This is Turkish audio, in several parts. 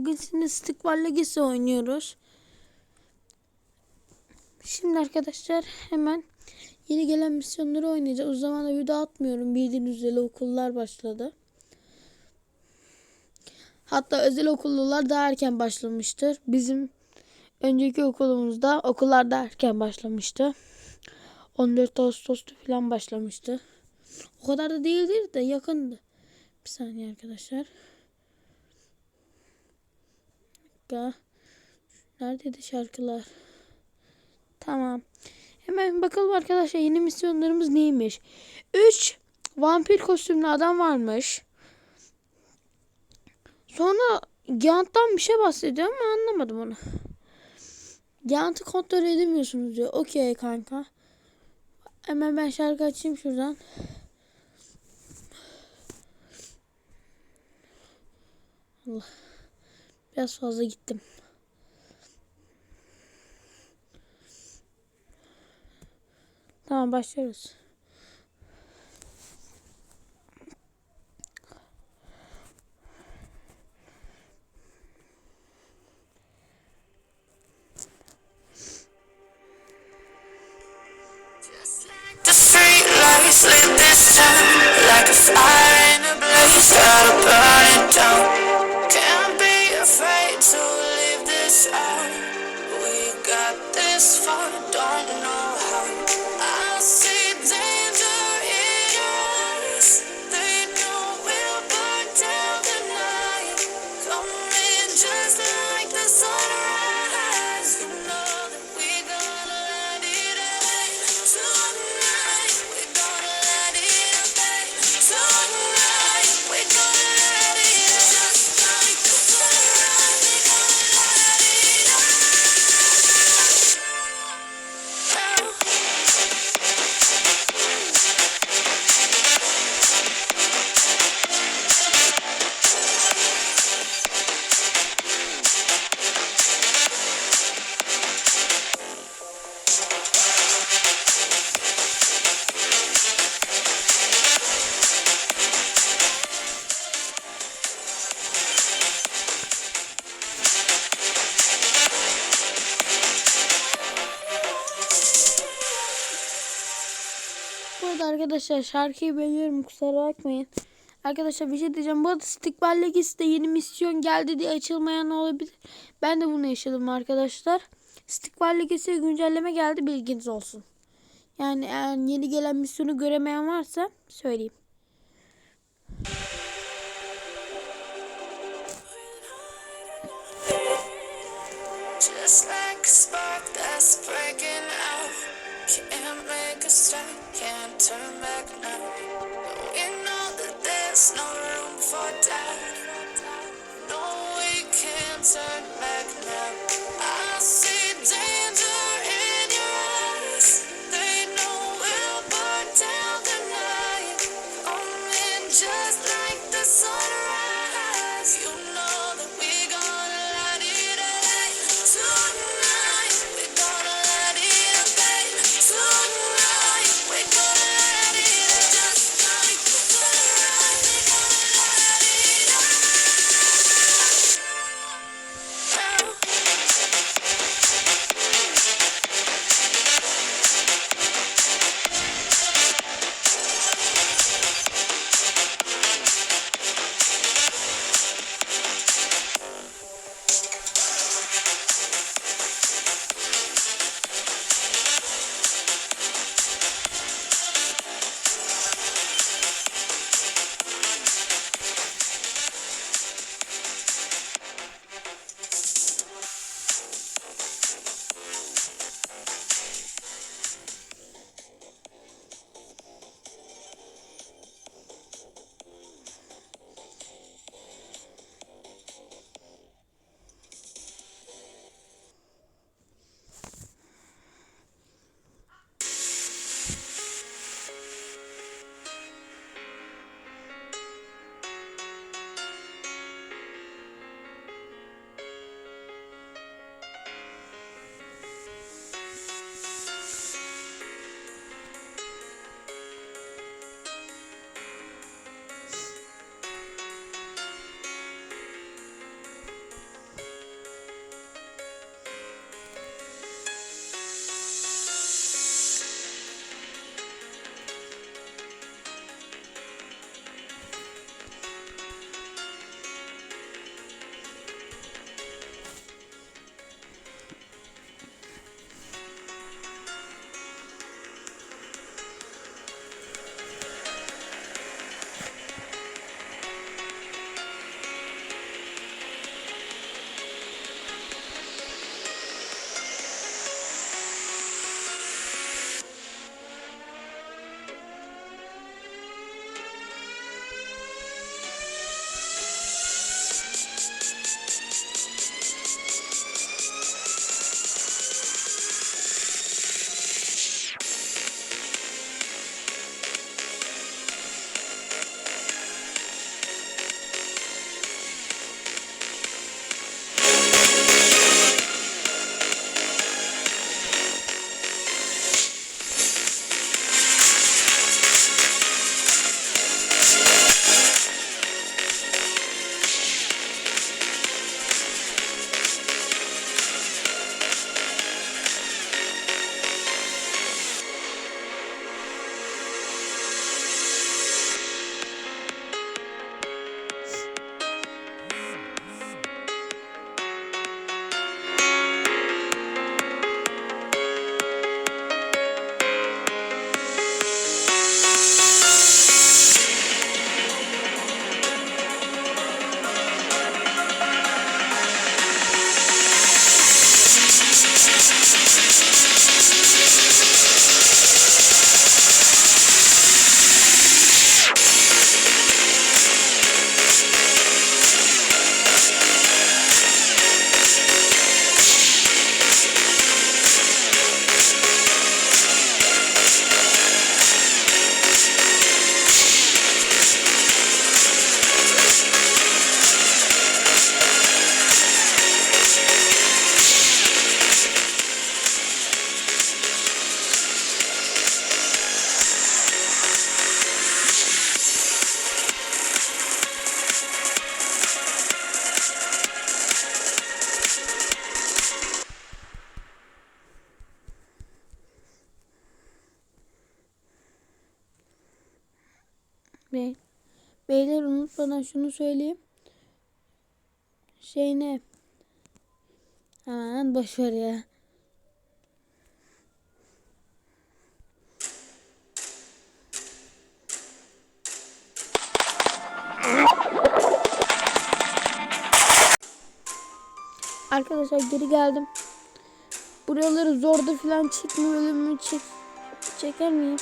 Bugün sizinle Stickball Legacy oynuyoruz. Şimdi arkadaşlar hemen yeni gelen misyonları oynayacağız. O zaman da video atmıyorum. Bildiğiniz üzere okullar başladı. Hatta özel okullular daha erken başlamıştır. Bizim önceki okulumuzda okullar daha erken başlamıştı. 14 Ağustos'ta falan başlamıştı. O kadar da değildir de yakındı. Bir saniye arkadaşlar. Dakika. Neredeydi şarkılar? Tamam. Hemen bakalım arkadaşlar yeni misyonlarımız neymiş? 3 vampir kostümlü adam varmış. Sonra Gant'tan bir şey bahsediyor ama anlamadım onu. Gant'ı kontrol edemiyorsunuz diyor. Okey kanka. Hemen ben şarkı açayım şuradan. Allah. Biraz fazla gittim. Tamam başlıyoruz. Lit this town like a fire in a blaze. Gotta burn it down. Arkadaşlar şarkıyı bölüyorum kusura bakmayın. Arkadaşlar bir şey diyeceğim. Bu arada Stickball Legacy'de yeni misyon geldi diye açılmayan olabilir. Ben de bunu yaşadım arkadaşlar. Stickball Legacy'ye güncelleme geldi bilginiz olsun. Yani eğer yeni gelen misyonu göremeyen varsa söyleyeyim. Just like a spark that's breaking out. Can't make a stop, can't turn back now. We know that there's no unutmadan şunu söyleyeyim. Şey ne? Aman boşver ya. Arkadaşlar geri geldim. Buraları zorda falan çekme bölümü çek çeker miyim?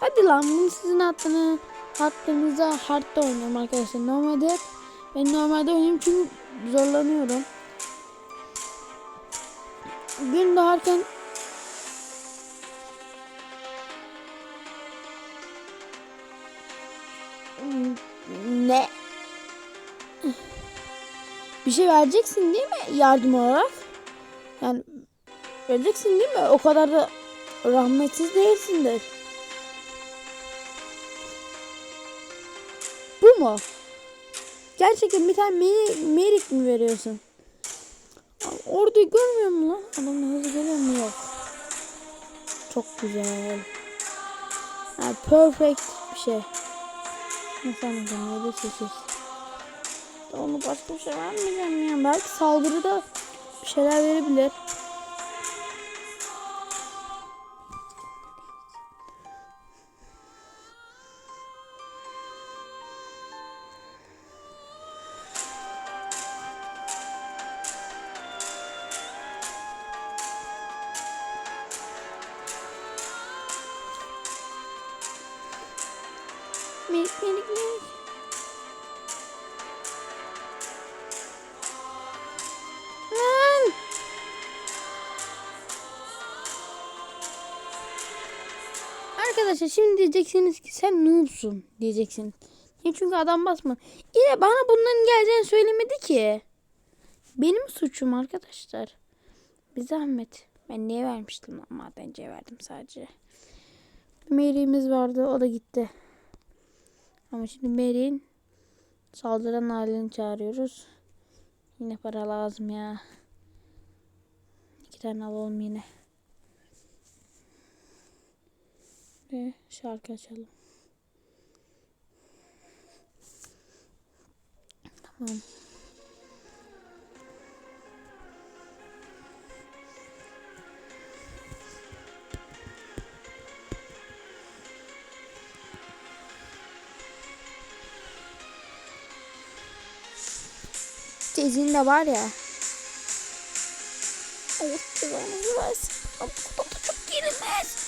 Hadi lan bunu sizin hattını hattınıza hardda oynuyorum arkadaşlar. Normalde ben normalde oynuyorum çünkü zorlanıyorum. Gün doğarken ne? Bir şey vereceksin değil mi yardım olarak? Yani vereceksin değil mi? O kadar da rahmetsiz değilsindir. Mu? Gerçekten bir tane Meri- Merik mi veriyorsun? Orada görmüyor mu lan? Adam hızlı geliyor mu? Yok. Çok güzel. Yani perfect bir şey. Nasıl anlayacağım? 7 8. Onu başka bir şey vermeyeceğim ya. Belki saldırıda bir şeyler verebilir. Arkadaşlar şimdi diyeceksiniz ki sen noobsun diyeceksin. Niye? Çünkü adam basma. İle bana bunların geleceğini söylemedi ki. Benim suçum arkadaşlar. Bir zahmet. Ben niye vermiştim lan? Madenciye verdim sadece. Mary'imiz vardı. O da gitti. Ama şimdi Mary'in saldıran halini çağırıyoruz. Yine para lazım ya. İki tane alalım yine. Ve şarkı açalım. Tamam. Tezin de var ya. Da çok gerilmez.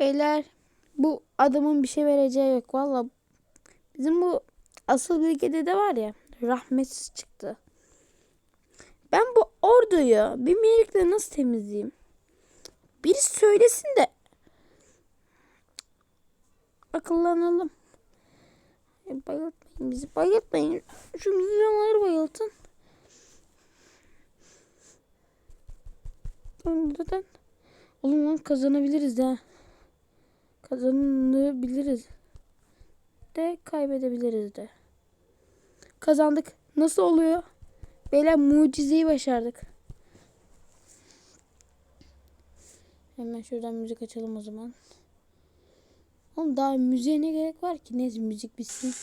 Beyler bu adamın bir şey vereceği yok. Valla bizim bu asıl bilgide de var ya rahmetsiz çıktı. Ben bu orduyu bir melekle nasıl temizleyeyim? Biri söylesin de akıllanalım. E, Bayıltmayın bizi. Bayıltmayın. Şu milyonları bayıltın. Zaten oğlum lan kazanabiliriz de. Kazanabiliriz. De kaybedebiliriz de. Kazandık. Nasıl oluyor? Beyler mucizeyi başardık. Hemen şuradan müzik açalım o zaman. Oğlum daha müziğe ne gerek var ki? Neyse müzik bitsin.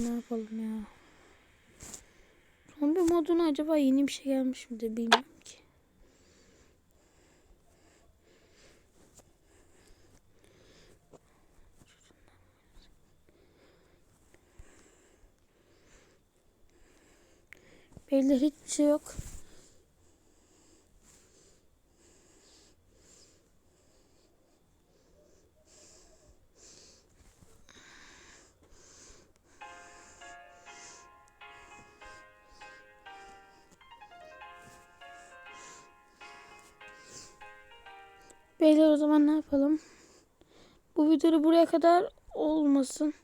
Ne yapalım ya. Zombi moduna acaba yeni bir şey gelmiş midir bilmiyorum ki. Beyler hiçbir şey yok. Beyler o zaman ne yapalım? Bu videoda buraya kadar olmasın.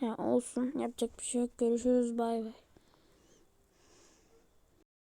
Ya olsun. Yapacak bir şey yok. Görüşürüz. Bay bay.